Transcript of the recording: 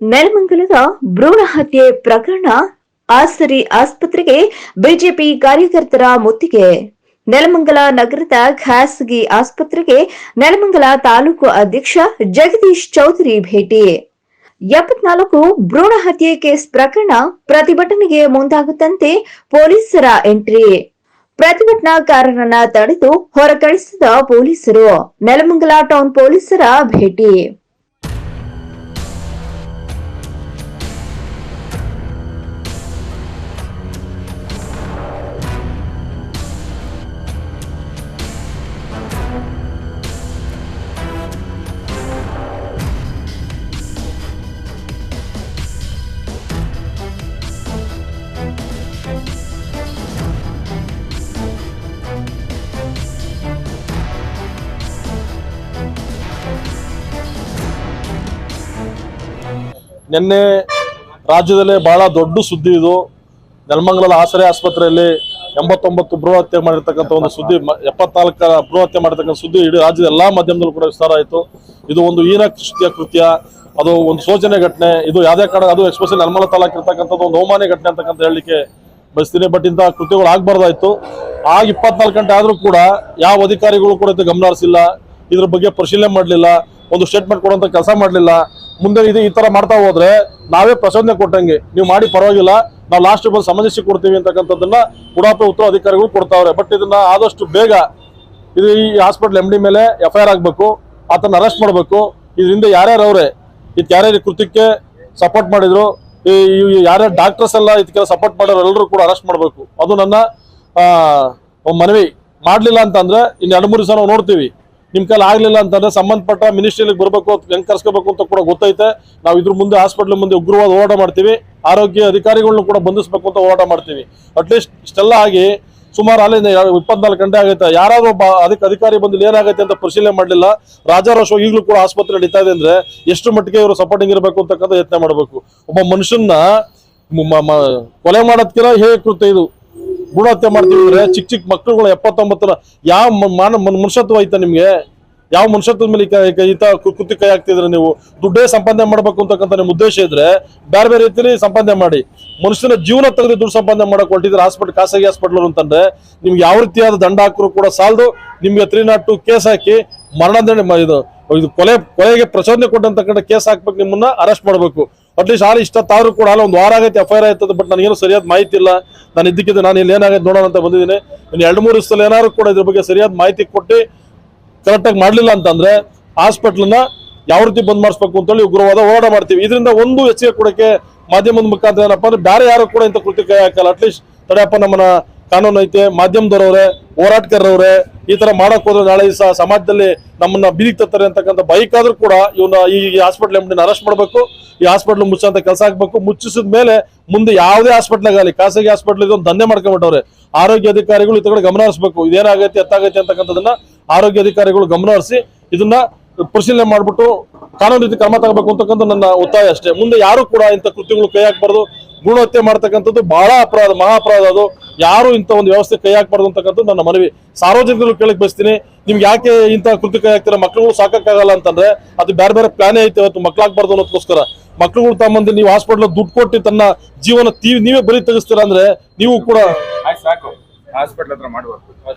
ನೆಲಮಂಗಲದ ಭ್ರೂಣ ಹತ್ಯೆ ಪ್ರಕರಣ ಆಸರಿ ಆಸ್ಪತ್ರೆಗೆ ಬಿಜೆಪಿ ಕಾರ್ಯಕರ್ತರ ಮುತ್ತಿಗೆ. ನೆಲಮಂಗಲ ನಗರದ ಖಾಸಗಿ ಆಸ್ಪತ್ರೆಗೆ ನೆಲಮಂಗಲ ತಾಲೂಕು ಅಧ್ಯಕ್ಷ ಜಗದೀಶ್ ಚೌಧರಿ ಭೇಟಿ. ಎಪ್ಪತ್ನಾಲ್ಕು ಭ್ರೂಣ ಹತ್ಯೆ ಕೇಸ್ ಪ್ರಕರಣ ಪ್ರತಿಭಟನೆಗೆ ಮುಂದಾಗುತ್ತಂತೆ ಪೊಲೀಸರ ಎಂಟ್ರಿ. ಪ್ರತಿಭಟನಾಕಾರರನ್ನ ತಡೆದು ಹೊರಕಳಿಸಿದ ಪೊಲೀಸರು, ನೆಲಮಂಗಲ ಟೌನ್ ಪೊಲೀಸರ ಭೇಟಿ. ನಿನ್ನೆ ರಾಜ್ಯದಲ್ಲೇ ಬಹಳ ದೊಡ್ಡ ಸುದ್ದಿ ಇದು. ನೆಲಮಂಗಲದ ಆಸರೆ ಆಸ್ಪತ್ರೆಯಲ್ಲಿ ಎಂಬತ್ತೊಂಬತ್ತು ಬೃಹತ್ಯೆ ಹತ್ಯೆ ಮಾಡಿರ್ತಕ್ಕಂಥ ಒಂದು ಸುದ್ದಿ ಎಪ್ಪತ್ನಾಲ್ಕರ ಬೃಹತ್ಯೆ ಹತ್ಯೆ ಮಾಡಿರ್ತಕ್ಕಂಥ ಸುದ್ದಿ ಇಡೀ ರಾಜ್ಯದ ಎಲ್ಲಾ ಮಾಧ್ಯಮದಲ್ಲೂ ಕೂಡ ವಿಸ್ತಾರ ಆಯಿತು. ಇದು ಒಂದು ಹೀನ ಕೃತ್ಯ ಅದು ಒಂದು ಶೋಚನೆ ಘಟನೆ. ಇದು ಯಾವುದೇ ಕಾರಣ, ಅದು ಎಕ್ಸ್ಪೆಷಲಿ ನೆಲಮಲ ತಾಲೂಕು ಇರ್ತಕ್ಕಂಥದ್ದು ಒಂದು ಅವಮಾನ ಘಟನೆ ಅಂತಕ್ಕಂಥ ಹೇಳಲಿಕ್ಕೆ ಬಯಸ್ತೀನಿ. ಬಟ್ ಇಂಥ ಕೃತ್ಯಗಳು ಆಗಬಾರ್ದಾಯ್ತು. ಆಗ ಇಪ್ಪತ್ನಾಲ್ಕು ಗಂಟೆ ಆದರೂ ಕೂಡ ಯಾವ ಅಧಿಕಾರಿಗಳು ಕೂಡ ಗಮನ ಹರಿಸಿಲ್ಲ. ಇದ್ರ ಬಗ್ಗೆ ಪರಿಶೀಲನೆ ಮಾಡಲಿಲ್ಲ. ಒಂದು ಸ್ಟೇಟ್ಮೆಂಟ್ ಕೊಡುವಂಥ ಕೆಲಸ ಮಾಡಲಿಲ್ಲ. ಮುಂದೆ ಇದು ಈ ತರ ಮಾಡ್ತಾ ಹೋದ್ರೆ ನಾವೇ ಪ್ರಚೋದನೆ ಕೊಟ್ಟಂಗೆ, ನೀವು ಮಾಡಿ ಪರವಾಗಿಲ್ಲ, ನಾವು ಲಾಸ್ಟ್ ಬಂದು ಸಮಜಿಸಿ ಕೊಡ್ತೀವಿ ಅಂತಕ್ಕಂಥದ್ದನ್ನ ಉಡಾಪೆ ಉತ್ತರ ಅಧಿಕಾರಿಗಳು ಕೊಡ್ತಾವ್ರೆ. ಬಟ್ ಇದನ್ನ ಆದಷ್ಟು ಬೇಗ ಇದು ಈ ಹಾಸ್ಪಿಟಲ್ ಎಂ ಡಿ ಮೇಲೆ ಎಫ್ ಐ ಆರ್ ಆಗಬೇಕು ಆತನ ಅರೆಸ್ಟ್ ಮಾಡಬೇಕು. ಇದರಿಂದ ಯಾರ್ಯಾರು ಅವ್ರೆ ಇದಕ್ಕೆ ಯಾರ್ಯಾರು ಕೃತ್ಯಕ್ಕೆ ಸಪೋರ್ಟ್ ಮಾಡಿದ್ರು, ಈ ಯಾರ್ಯಾರು ಡಾಕ್ಟರ್ಸ್ ಎಲ್ಲ ಇದಕ್ಕೆಲ್ಲ ಸಪೋರ್ಟ್ ಮಾಡೋರು ಎಲ್ಲರೂ ಕೂಡ ಅರೆಸ್ಟ್ ಮಾಡಬೇಕು. ಅದು ನನ್ನ ಮನವಿ. ಮಾಡಲಿಲ್ಲ ಅಂತಂದ್ರೆ ಇನ್ನು ಎರಡು ಮೂರು ದಿವಸ ನಾವು ನೋಡ್ತೀವಿ. ನಿಮ್ ಕೈಲಿ ಆಗ್ಲಿಲ್ಲ ಅಂತಂದ್ರೆ ಸಂಬಂಧಪಟ್ಟ ಮಿನಿಸ್ಟ್ರಿಗೆ ಬರಬೇಕು, ಹೆಂಗ್ ಕರ್ಸ್ಕೋಬೇಕು ಅಂತ ಕೂಡ ಗೊತ್ತೈತೆ. ನಾವು ಇದ್ರ ಮುಂದೆ ಹಾಸ್ಪಿಟಲ್ ಮುಂದೆ ಉಗ್ರವಾದ ಹೋರಾಟ ಮಾಡ್ತೀವಿ. ಆರೋಗ್ಯ ಅಧಿಕಾರಿಗಳನ್ನ ಕೂಡ ಬಂಧಿಸಬೇಕು ಅಂತ ಹೋರಾಟ ಮಾಡ್ತೀವಿ. ಅಟ್ಲೀಸ್ಟ್ ಇಷ್ಟೆಲ್ಲ ಆಗಿ ಸುಮಾರು ಅಲ್ಲಿ ಇಪ್ಪತ್ನಾಲ್ಕು ಗಂಟೆ ಆಗೈತೆ. ಯಾರಾದ್ರೂ ಒಬ್ಬ ಅದಕ್ಕೆ ಅಧಿಕಾರಿ ಬಂದು ಇಲ್ಲಿ ಏನಾಗೈತೆ ಅಂತ ಪರಿಶೀಲನೆ ಮಾಡಲಿಲ್ಲ. ರಾಜಾರೋಷ ಈಗಲೂ ಕೂಡ ಆಸ್ಪತ್ರೆ ನಡೀತಾ ಇದೆ ಅಂದ್ರೆ ಎಷ್ಟು ಮಟ್ಟಿಗೆ ಇವರು ಸಪೋರ್ಟಿಂಗ್ ಇರಬೇಕು ಅಂತಕ್ಕಂಥ ಯತ್ನ ಮಾಡಬೇಕು. ಒಬ್ಬ ಮನುಷ್ಯನ ಕೊಲೆ ಮಾಡೋದ್ಕಿರ ಹೇಗೆ ಕೃತ್ಯ ಇದು? ಭ್ರೂಣ ಹತ್ಯೆ ಮಾಡ್ತೀವಿ ಅಂದ್ರೆ ಚಿಕ್ಕ ಚಿಕ್ಕ ಮಕ್ಕಳುಗಳು ಎಪ್ಪತ್ತೊಂಬತ್ತರ ಯಾವ ಮಾನ ಮನ್- ಮನುಷ್ಯತ್ವ ಐತ ನಿಮ್ಗೆ? ಯಾವ ಮನುಷ್ಯತ್ವದ ಮೇಲೆ ಈ ತರ ಈ ಕೈ ಹಾಕ್ತಿದ್ರೆ ನೀವು? ದುಡ್ಡೇ ಸಂಪಾದನೆ ಮಾಡ್ಬೇಕು ಅಂತಕ್ಕಂಥ ನಿಮ್ಮ ಉದ್ದೇಶ ಇದ್ರೆ ಬೇರೆ ಬೇರೆ ರೀತಿಯಲ್ಲಿ ಸಂಪಾದನೆ ಮಾಡಿ. ಮನುಷ್ಯನ ಜೀವನ ತೆಗೆದು ದುಡ್ಡು ಸಂಪಾದನೆ ಮಾಡಕ್ ಹೊರಟಿದ್ರೆ ಹಾಸ್ಪಿಟಲ್ ಖಾಸಗಿ ಹಾಸ್ಪಿಟಲ್ ಅಂತಂದ್ರೆ ನಿಮ್ಗೆ ಯಾವ ರೀತಿಯಾದ ದಂಡ ಹಾಕರು ಕೂಡ ಸಾಲದು. ನಿಮ್ಗೆ ತ್ರೀ ನಾಟ್ ಟು ಕೇಸ್ ಹಾಕಿ ಮರಣದಂಡ ಮ- ಇದು ಇದು ಕೊಲೆ, ಕೊಲೆಗೆ ಪ್ರಚೋದನೆ ಕೊಟ್ಟಂತಕ್ಕಂಥ ಕೇಸ್ ಹಾಕ್ಬೇಕು ನಿಮ್ಮನ್ನ ಅರೆಸ್ಟ್ ಮಾಡಬೇಕು. ಅಟ್ಲೀಸ್ಟ್ ಆಲ್ ಇಷ್ಟ ತಾರು ಕೂಡ ಅಲ್ಲ ಒಂದು ವಾರ ಆಗೈತೆ ಎಫ್ ಐ ಆರ್ ಆಯ್ತದ ಬಟ್ ನನಗೇನು ಸರಿಯಾದ ಮಾಹಿತಿ ಇಲ್ಲ. ನಾನು ಇದ್ದಕ್ಕಿದ್ದು ನಾನು ಇಲ್ಲಿ ಏನಾಗೈತೆ ನೋಡೋಣ ಅಂತ ಬಂದಿದ್ದೀನಿ. ಇನ್ನು ಎರಡು ಮೂರು ದಿವಸದಲ್ಲಿ ಏನಾದ್ರು ಕೂಡ ಇದ್ರ ಬಗ್ಗೆ ಸರಿಯಾದ ಮಾಹಿತಿ ಕೊಟ್ಟು ಕರೆಕ್ಟಾಗಿ ಮಾಡಲಿಲ್ಲ ಅಂತಂದ್ರೆ ಹಾಸ್ಪಿಟ್ಲನ್ನ ಯಾವ ರೀತಿ ಬಂದ್ ಮಾಡಿಸ್ಬೇಕು ಅಂತೇಳಿ ಉಗ್ರವಾದ ಹೋರಾಟ ಮಾಡ್ತೀವಿ. ಇದರಿಂದ ಒಂದು ಹೆಚ್ಚಿಗೆ ಕೊಡೋಕ್ಕೆ ಮಾಧ್ಯಮದ ಮುಖಾಂತರ ಏನಪ್ಪ ಅಂದ್ರೆ ಬೇರೆ ಯಾರು ಕೂಡ ಇಂಥ ಕೃತ್ಯ ಕೈ ಹಾಕಲ್ಲ ಅಟ್ಲೀಸ್ಟ್ ತಡೆಯಪ್ಪ ನಮ್ಮನ್ನ ಕಾನೂನು ಐತೆ, ಮಾಧ್ಯಮದವ್ರವ್ರೆ, ಹೋರಾಟಗಾರರವ್ರೆ, ಈ ತರ ಮಾಡಕ್ ಹೋದ್ರೆ ನಾಳೆ ದಿವಸ ಸಮಾಜದಲ್ಲಿ ನಮ್ಮನ್ನ ಬೀದಿಗೆ ತತ್ತಾರೆ ಅಂತಕ್ಕಂಥ ಬೈಕ್ ಆದ್ರೂ ಕೂಡ ಇವನ್ನ ಈ ಹಾಸ್ಪಿಟಲ್ ಎಂಬಿನ ಅರೆಸ್ಟ್ ಮಾಡಬೇಕು. ಈ ಹಾಸ್ಪಿಟಲ್ ಮುಚ್ಚಂತ ಕೆಲಸ ಆಗ್ಬೇಕು. ಮುಚ್ಚಿಸಿದ ಮೇಲೆ ಮುಂದೆ ಯಾವುದೇ ಹಾಸ್ಪಿಟಲ್ ಆಗಲಿ ಖಾಸಗಿ ಹಾಸ್ಪಿಟಲ್ ಇದೊಂದು ದಂಧೆ ಮಾಡ್ಕೊಂಡ್ಬಿಟ್ಟವ್ರೆ ಆರೋಗ್ಯ ಅಧಿಕಾರಿಗಳು ಇತರ ಗಮನ ಹರಿಸಬೇಕು. ಇದೇನಾಗೈತೆ, ಎತ್ತಾಗೈತೆ ಅಂತಕ್ಕಂಥದನ್ನ ಆರೋಗ್ಯ ಅಧಿಕಾರಿಗಳು ಗಮನ ಹರಿಸಿ ಇದನ್ನ ಪರಿಶೀಲನೆ ಮಾಡ್ಬಿಟ್ಟು ಕಾನೂನು ರೀತಿ ಕ್ರಮ ತಗಬೇಕು ಅಂತಕ್ಕಂಥ ನನ್ನ ಒತ್ತಾಯ ಅಷ್ಟೇ. ಮುಂದೆ ಯಾರು ಕೂಡ ಇಂಥ ಕೃತ್ಯಗಳು ಕೈ ಹಾಕ್ಬಾರ್ದು. ಭ್ರೂಣ ಹತ್ಯೆ ಮಾಡ್ತಕ್ಕಂಥದ್ದು ಬಹಳ ಅಪರಾಧ, ಮಹಾ ಅಪರಾಧ ಅದು. ಯಾರು ಇಂಥ ಒಂದು ವ್ಯವಸ್ಥೆ ಕೈ ಹಾಕಬಾರ್ದು ಅಂತಕ್ಕಂಥದ್ದು ನನ್ನ ಮನವಿ. ಸಾರ್ವಜನಿಕರು ಕೇಳಕ್ ಬಯಸ್ತೀನಿ. ನಿಮ್ಗೆ ಯಾಕೆ ಇಂಥ ಕೃತಿ ಕೈ ಹಾಕ್ತೀರಾ? ಮಕ್ಕಳು ಸಾಕಾಗಲ್ಲ ಅಂತಂದ್ರೆ ಅದು ಬೇರೆ ಬೇರೆ ಪ್ಲಾನೇ ಐತೆ ಇವತ್ತು. ಮಕ್ಳಾಗ್ಬಾರ್ದು ಅನ್ನೋದಕ್ಕೋಸ್ಕರ. ಮಕ್ಳುಗಳು ತಮ್ಮಂದ್ರೆ ನೀವು ಹಾಸ್ಪಿಟಲ್ ದುಡ್ಡು ಕೊಟ್ಟು ತನ್ನ ಜೀವನ ನೀವೇ ಬಲಿ ತೆಗಿಸ್ತೀರಾ ಅಂದ್ರೆ ನೀವು ಕೂಡ ಸಾಕು. ಹಾಸ್ಪಿಟ್ಲ್ ಹತ್ರ ಮಾಡುವ